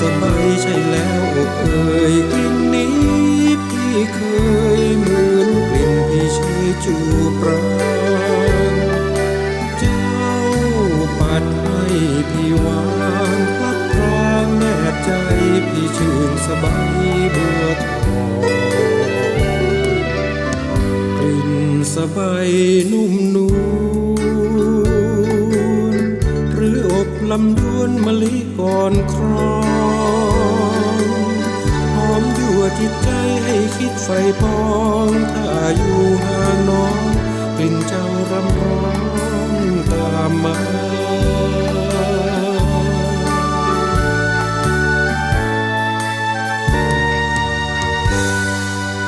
สบายใช่แล้วอกเอ่ยกลิ่นนี้พี่เคยเหมือนกลิ่นพี่ใช้จูปรางเจ้าปัดให้พี่วางพักพรางแนบใจพี่ชื่นสบายบัวทองกลิ่นสบายนุ่มนวล ลำดวนมะลิก่อนครองหอมยั่วจิตใจให้คิดไฟปอง ถ้าอยู่ห่างน้องกลิ่นเจ้ารำร้อง